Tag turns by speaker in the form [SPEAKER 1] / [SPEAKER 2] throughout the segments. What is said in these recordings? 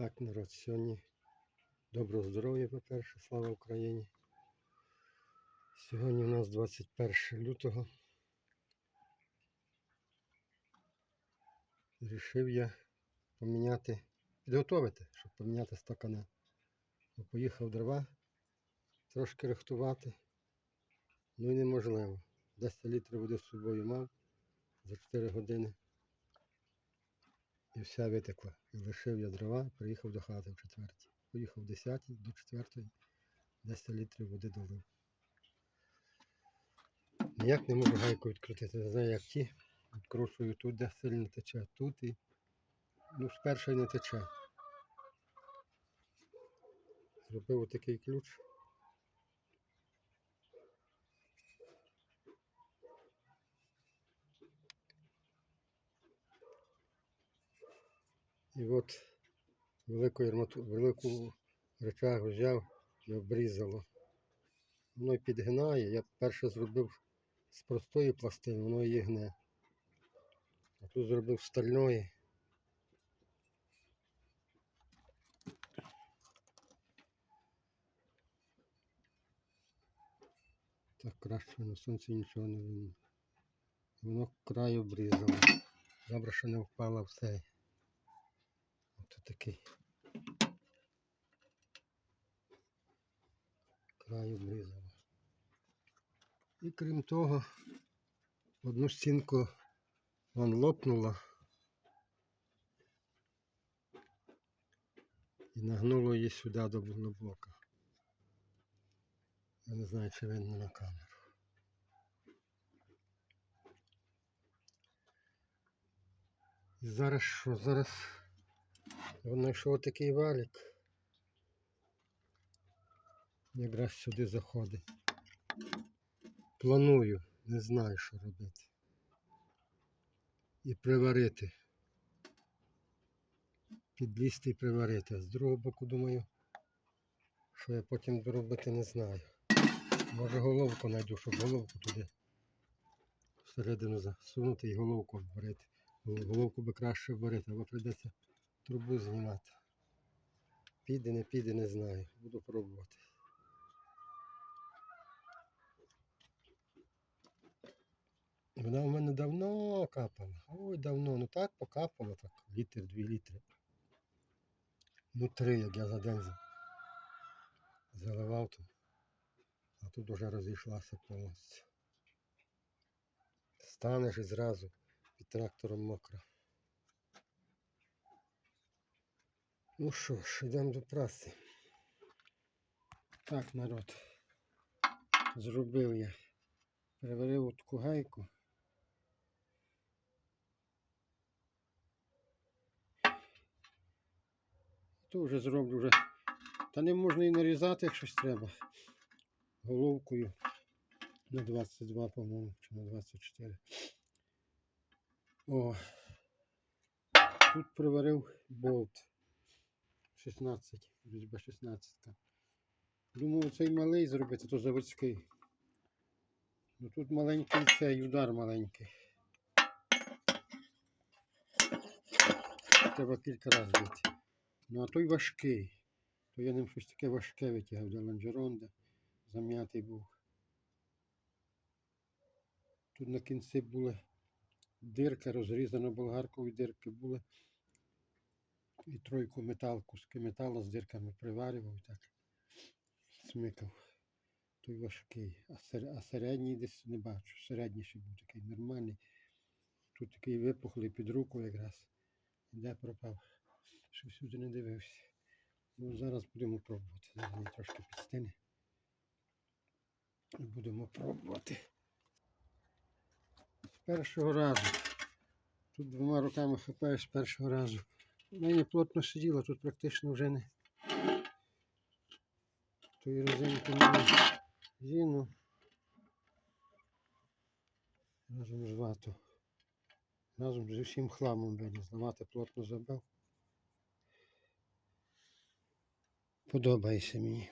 [SPEAKER 1] Так, народ, сьогодні доброго здоров'я, по-перше, слава Україні. Сьогодні у нас 21 лютого. Рішив я поміняти, підготовити, щоб поміняти стакани. Бо Поїхав дрова, трошки рихтувати. Ну і неможливо. 10 літрів води з собою мав за 4 години. І вся витекла. І лишив я дрова, приїхав до хати в четвертій. Поїхав в 10 до четвертої, 10 літрів води долив. Ніяк не можу гайку відкрутити. Не знаю, як ті. Відкручую тут, де сильно тече, тут і ну, з першої не тече. Зробив отакий ключ. І от велику, велику речагу взяв і обрізало. Воно підгинає. Я перше зробив з простої пластини, воно її гне. А тут зробив стальної. Так краще на сонці нічого не видно. Воно край обрізало. Добре, що не впало в цей. Ось такий. Край обрізало. І крім того, одну стінку вон лопнула і нагнуло її сюди до до блока. Я не знаю, чи видно на камеру. І зараз що? Зараз я знайшов такий валік. Якраз сюди заходить. Планую, не знаю, що робити. І приварити. Підлізти і приварити. А з другого боку думаю, що я потім доробити не знаю. Може головку знайду, щоб головку туди всередину засунути і головку обварити. Головку би краще варити, або прийдеться трубу знімати. Піде, не піде, не знаю. Буду пробувати. Вона в мене давно капала. Ой, давно. Ну так покапала, так. Літр, дві літри. Ну три, як я за день заливав то. А тут уже розійшлася повністю. Станеш і зразу під трактором мокро. Ну що ж, йдемо до праці. Так, народ. Зробив я. Переварив таку гайку. То вже зроблю вже. Та не можна і нарізати, як щось треба. Головкою на 22, по-моєму, чи на 24. О. Тут приварив болт 16, різьба 16. Думав цей малий зробити, то заводський. Ну тут маленький цей удар маленький. Треба кілька разів бити. Ну а той важкий. То я ним щось таке важке витягав до лонжеронда. Зам'ятий був. Тут на кінці були дирка, розрізана болгаркою дирки були. І тройку метал, куски металу з дирками приварював і так. Смикав. Той важкий. А, сер... а середній десь не бачу. Середніший був такий нормальний. Тут такий випухлий під руку якраз. Де пропав? Що всюди не дивився. Ну зараз будемо пробувати. Зараз трошки підстине. Будемо пробувати. З першого разу. Тут двома руками хапаєш з першого разу. Мені плотно сиділо, тут практично вже не. Тої резинки немає. Зіну. Разом з вату. Разом з усім хламом виліз. Вати плотно забив. Подобається мені.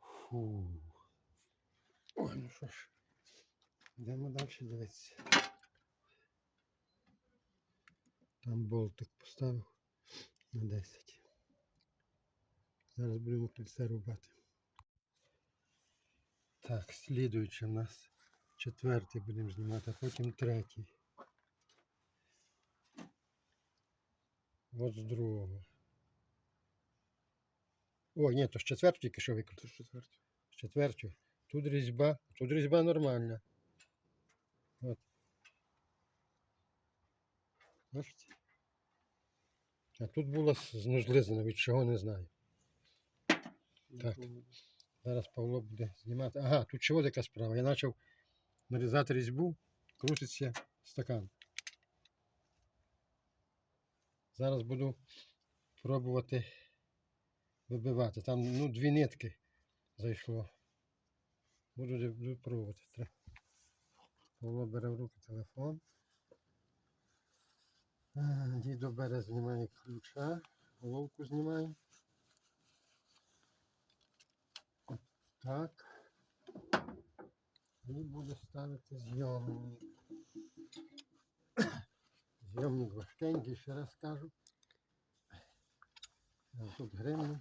[SPEAKER 1] Фу. Ой, ну що ж. Йдемо далі дивитися. Там болтик поставив на 10. Зараз будемо кільце рубати. Так, слідуючи в нас четвертий будемо знімати, а потім третій. От з другого. О, ні, то з четвертого тільки що викрутив. З четвертого. З четвертого. Тут різьба, тут різьба нормальна. От. Бачите? А тут була з- знузлизана, від чого не знаю. Так. Зараз Павло буде знімати. Ага, тут чого така справа. Я почав нарізати різьбу, крутиться стакан. Зараз буду пробувати вибивати. Там ну, дві нитки зайшло. Буду, буду пробувати. Павло бере в руки телефон. А, Дідо бере, знімає ключа, головку знімає. Так. І буде ставити зйомник. Зйомник важкенький, ще раз кажу. Тут гривні.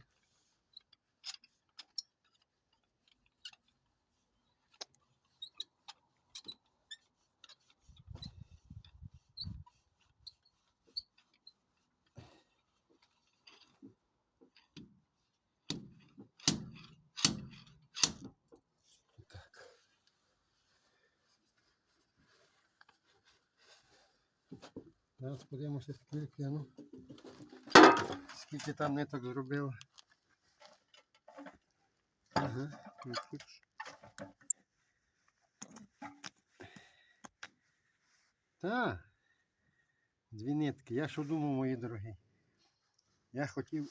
[SPEAKER 1] Зараз подивимося, скільки, ну, скільки там ниток зробило. Ага. Так. Дві нитки. Я що думав, мої дорогі? Я хотів,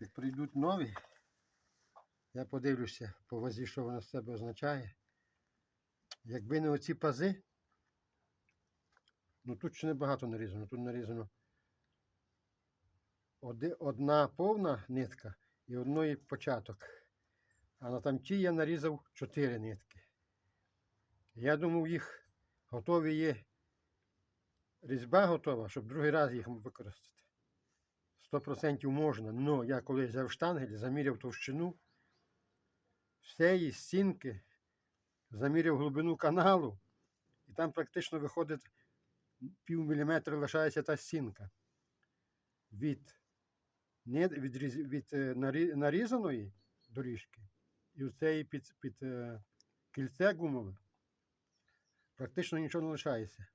[SPEAKER 1] як прийдуть нові, я подивлюся по вазі, що воно з себе означає. Якби не оці пази, ну тут ще небагато нарізано. Тут нарізано одна повна нитка і одної початок. А на тамті я нарізав чотири нитки. Я думав, їх готові є. Різьба готова, щоб другий раз їх використати. 100% можна. але я коли взяв штангель, заміряв товщину всієї стінки, заміряв глибину каналу, і там практично виходить пів міліметра лишається та стінка. Від, від, різ- від е, нарізаної доріжки і цієї під, під е, кільце гумове практично нічого не лишається.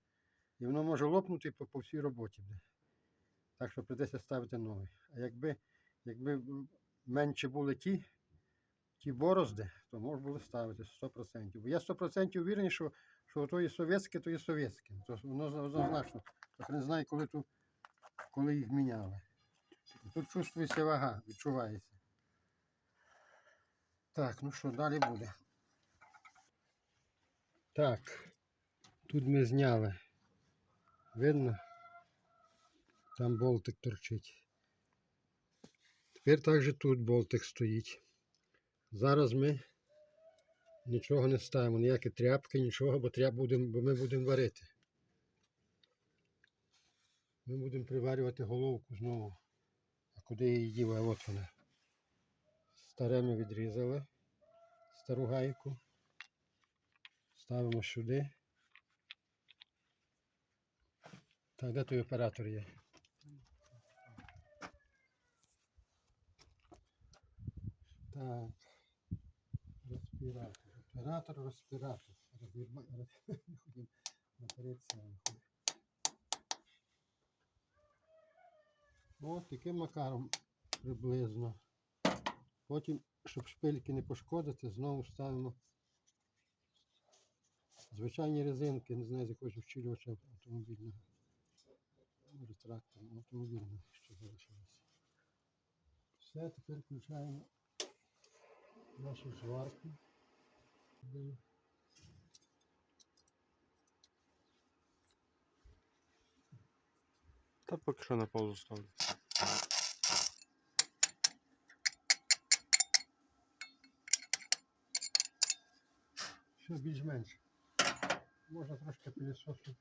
[SPEAKER 1] І воно може лопнути по, по всій роботі. Так що прийдеться ставити новий. А якби, якби менше були ті, ті борозди, то можна було ставити 100%. Бо я 100% впевнений, що, що то є совєтське, то є совєтське. То воно однозначно. Я не знаю, коли, ту, коли їх міняли. Тут чувствується вага, відчувається. Так, ну що, далі буде. Так, тут ми зняли. Видно? Там болтик торчить. Тепер також тут болтик стоїть. Зараз ми нічого не ставимо, ніякі тряпки, нічого, бо, тряп будем, бо ми будемо варити. Ми будемо приварювати головку знову. А куди її діла? От вона. Старе ми відрізали. Стару гайку. Ставимо сюди. Так, де той оператор є? Так. Респіратор. Респіратор. Розбірма- роз- Ходім наперед сам. Таким макаром приблизно. Потім, щоб шпильки не пошкодити, знову ставимо звичайні резинки, не знаю, з якогось вчилювача автомобільного. Може автомобільного, що залишилося. Все, тепер включаємо нашу зварку.
[SPEAKER 2] Та поки що на паузу ставлю.
[SPEAKER 1] Все більш-менш. Можна трошки пилісосу.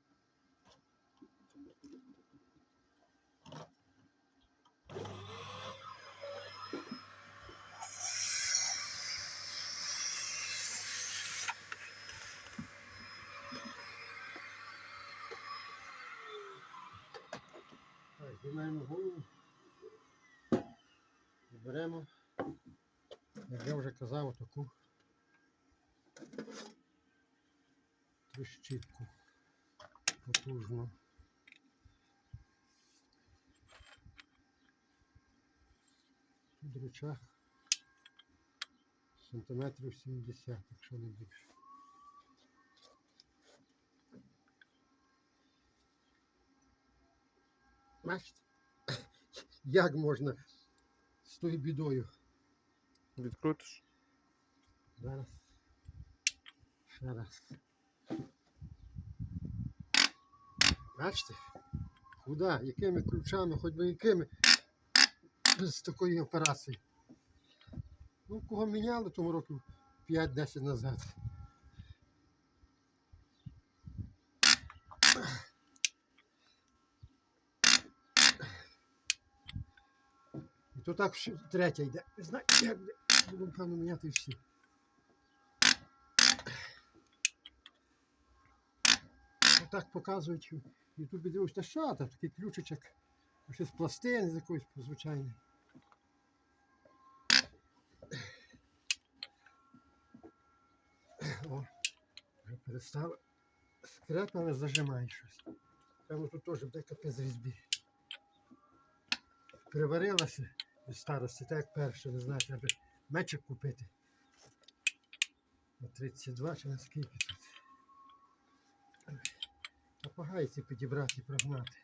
[SPEAKER 1] Так, знімаємо голову. І беремо, як я вже казав, таку тріщітку потужну. Тут рычаг сантиметрів 70, якщо не більше. Бачите? Як можна з тою бідою?
[SPEAKER 2] Відкрутиш?
[SPEAKER 1] Зараз. Ще раз. Бачите? Куда? Якими ключами, хоч би якими без такої операції. Ну, кого міняли тому років 5-10 назад. То так третя йде. Не знаю, як. Буду певно міняти всі. Отак показують в Ютубі дивлюсь, та що там такий ключичок. Щось з пластин з якоїсь звичайний. О, вже перестав. Скреп, але зажимає щось. Певно, тут теж буде капець різьбі. Переварилася від старості, так перше, не знаю, треба мечик купити. На 32 чи на скільки тут. Попагайці підібрати прогнати.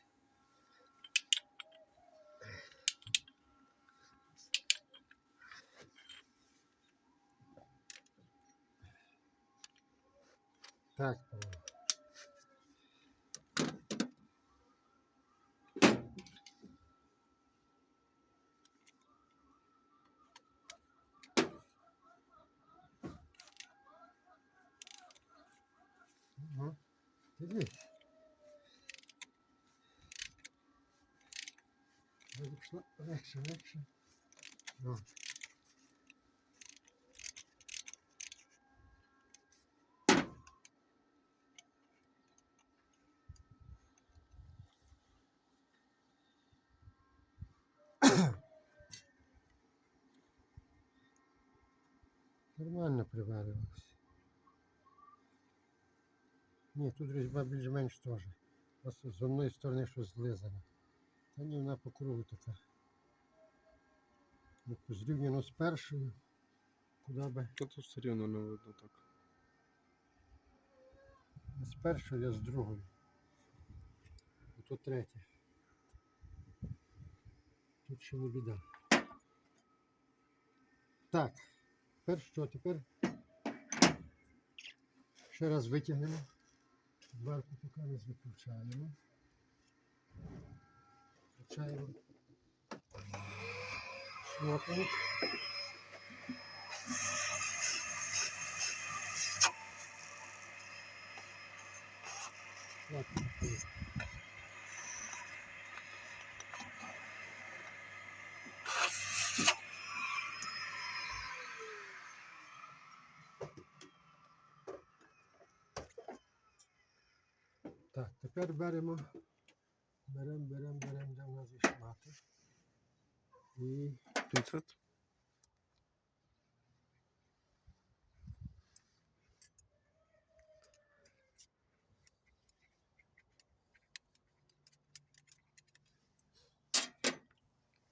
[SPEAKER 1] Так, Павло. Ага. Дивись. Легше, легше. О. Нормально приварилось. Ні, тут різьба більш-менш теж. З одної сторони щось злизано. Та ні, вона по кругу така. Ну, Зрівняно з першою. Куди би?
[SPEAKER 2] Та тут все рівно не видно так.
[SPEAKER 1] Не з першою, а з другою. Ото третя. Тут ще не біда. Так. Тепер що? Тепер ще раз витягнемо. Дверку поки не виключаємо. Включаємо. Шнопник. Так, тепер беремо, беремо, беремо,
[SPEAKER 2] 15.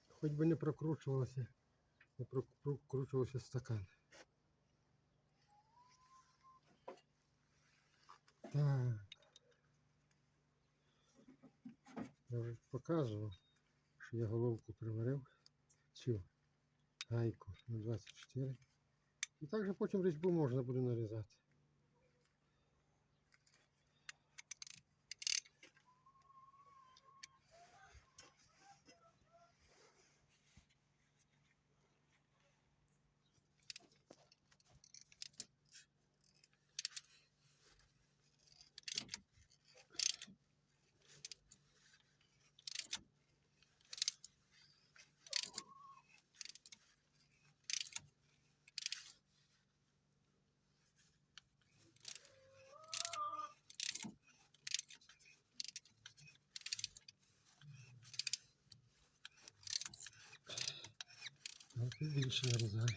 [SPEAKER 1] Хоч би не прокручивался, не прокручивался стакан. Так. Я вже показував, що я головку приварив. Цю гайку на 24. І також потім різьбу можна буде нарізати. Більше нарізаю.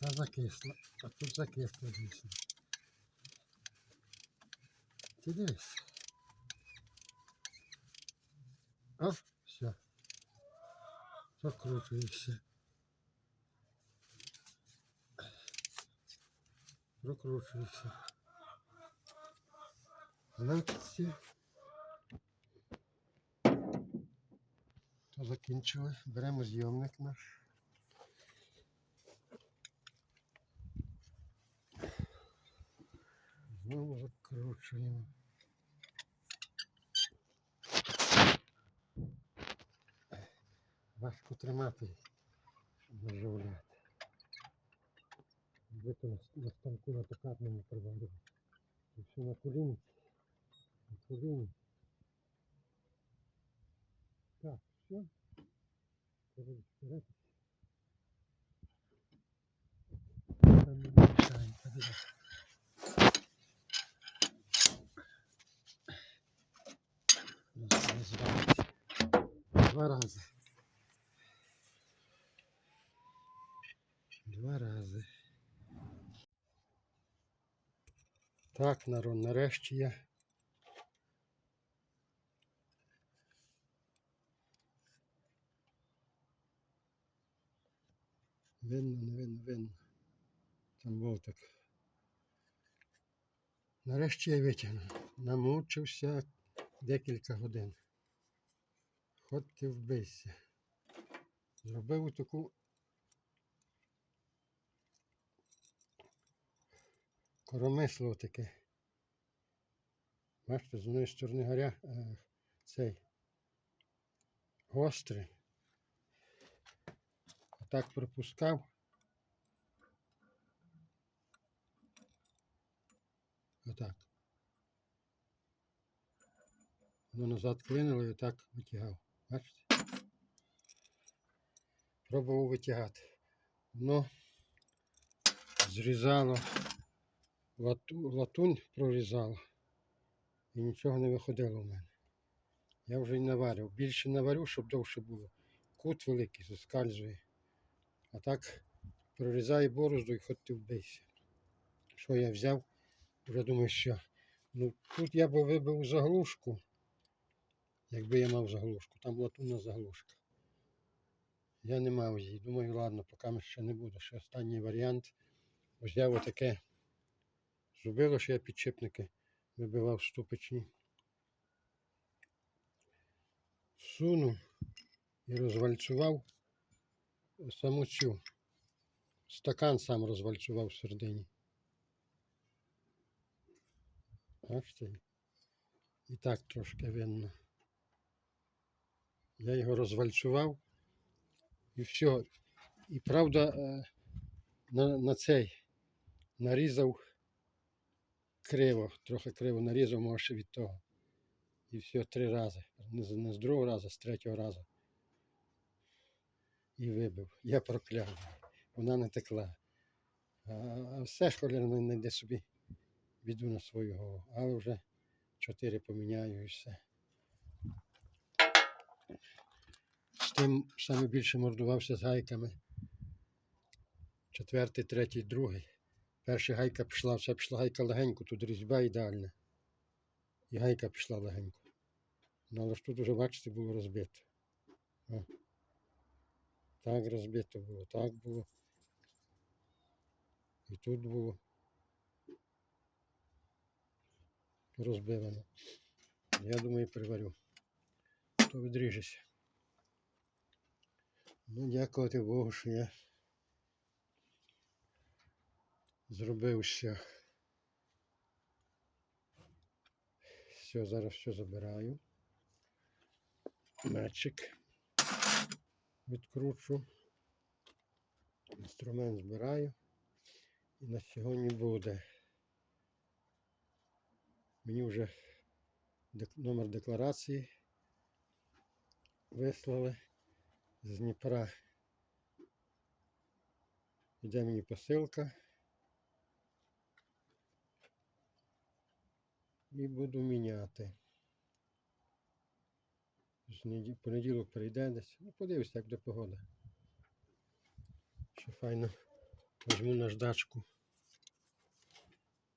[SPEAKER 1] Та, закисла, а тут закисла дійсно. Ти дивись. О, все. Прокручуєшся. Прокручуєшся. То закінчили. Беремо зйомник наш. Знову закручуємо. Важко тримати, щоб не то на, станку на токатному приварили. І все на коліні. На коліні. Так, все. Там не мішаємо, подивись. Розвалиться. Два рази. Два рази. Так, народ, нарешті я. Винно, не винно, винно. Там болтик. Нарешті я витягнув. Намучився декілька годин. Хоч ти вбийся. Зробив таку коромисло таке. Бачите, з одної сторони горя е, цей гострий. Отак пропускав. Отак. Воно назад клинило і отак витягав. Бачите? Пробував витягати. Воно зрізало, лату, латунь прорізало. І нічого не виходило в мене. Я вже й наварив. Більше наварю, щоб довше було. Кут великий заскальзує. А так прорізає борозду і хоч ти вбийся. Що я взяв? Вже думаю, що. Ну тут я би вибив заглушку, якби я мав заглушку. Там латунна заглушка. Я не мав її. Думаю, ладно, поки ми ще не буду. Ще останній варіант. Взяв отаке зубило, що я підшипники вибивав ступичні. Всунув і розвальцював саму цю. Стакан сам розвальцював в середині. Бачите? І так трошки видно. Я його розвальцював і все. І правда, е, на, на цей нарізав криво, трохи криво нарізав, може ще від того. І все три рази. Не не з другого разу, а з третього разу. І вибив. Я прокляв. Вона не текла. А, все ж холер не йде собі біду на свою голову. Але вже чотири поміняю і все. Тим саме більше мордувався з гайками. Четвертий, третій, другий. Перша гайка пішла, все пішла гайка легенько, тут різьба ідеальна. І гайка пішла легенько. Ну, але ж тут вже, бачите, було розбито. О. Так розбито було, так було. І тут було розбивано. Я думаю, приварю. То відріжеся. Ну, дякувати Богу, що я зробив все. Все, зараз все забираю. Мечик відкручу. Інструмент збираю. І на сьогодні буде. Мені вже номер декларації вислали з Дніпра. Йде мені посилка. І буду міняти. Понеділок прийде десь. Ну, подивимось, як буде погода. Ще файно візьму наждачку.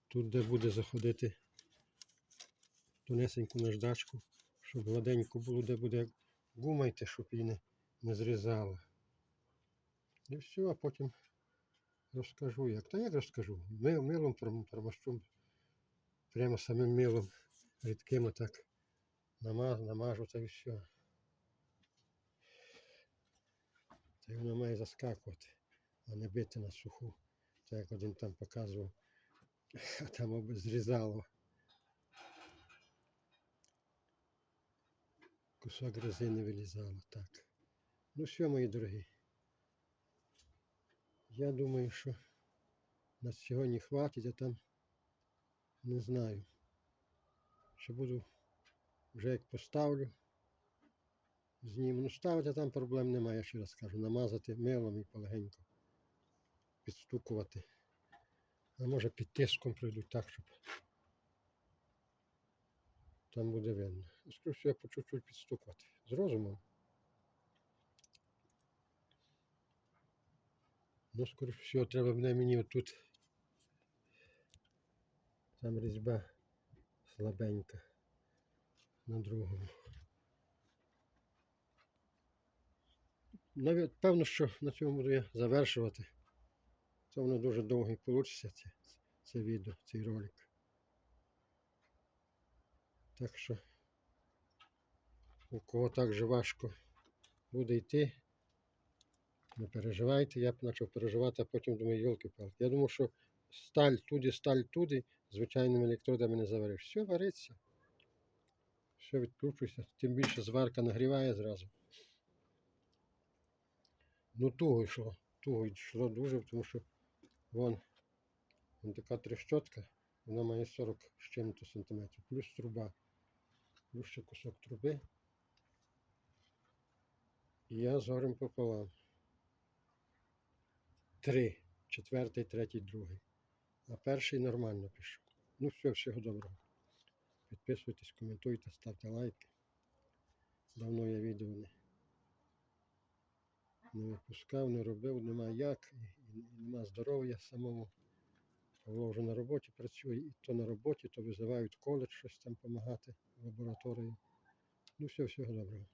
[SPEAKER 1] Тут, де буде заходити тонесеньку наждачку, щоб гладенько було, де буде гума йти, щоб її не, не зрізало. І все, а потім розкажу як. Та як розкажу? Мил, милом пром- прямо самим милом рідким отак намаж, намажу та і все. Та й воно має заскакувати, а не бити на суху. Так як один там показував, а там зрізало. Кусок резини вилізало, так. Ну все, мої дорогі. Я думаю, що на сьогодні хватить, а там не знаю. Що буду вже як поставлю. Зніму. Ну ставити там проблем немає, я ще раз кажу. Намазати милом і полегенько підстукувати. А може під тиском прийдуть так, щоб там буде видно. Ну, що я по чуть-чуть підстукувати. З розумом. Ну, скоріше всього, треба буде мені отут. Там різьба слабенька на другому. Навіть певно, що на цьому буду я завершувати. Це воно дуже довгий вийде, це, це відео, цей ролик. Так що, у кого так же важко буде йти, не переживайте, я почав переживати, а потім думаю, йолки-палки. Я думав, що сталь туди, сталь туди, звичайними електродами не завариш. Все вариться. Все відкручується. Тим більше зварка нагріває зразу. Ну туго йшло. Туго йшло дуже, тому що вон, вон така трещотка, вона має 40 з чим-то сантиметрів, плюс труба, плюс ще кусок труби. І я зорем пополам. Три. Четвертий, третій, другий. А перший нормально пішов. Ну все, всього доброго. Підписуйтесь, коментуйте, ставте лайки. Давно я відео не, не випускав, не робив, нема як, і, нема здоров'я самому. Павло вже на роботі працює, і то на роботі, то визивають коледж щось там допомагати в лабораторії. Ну все, всього доброго.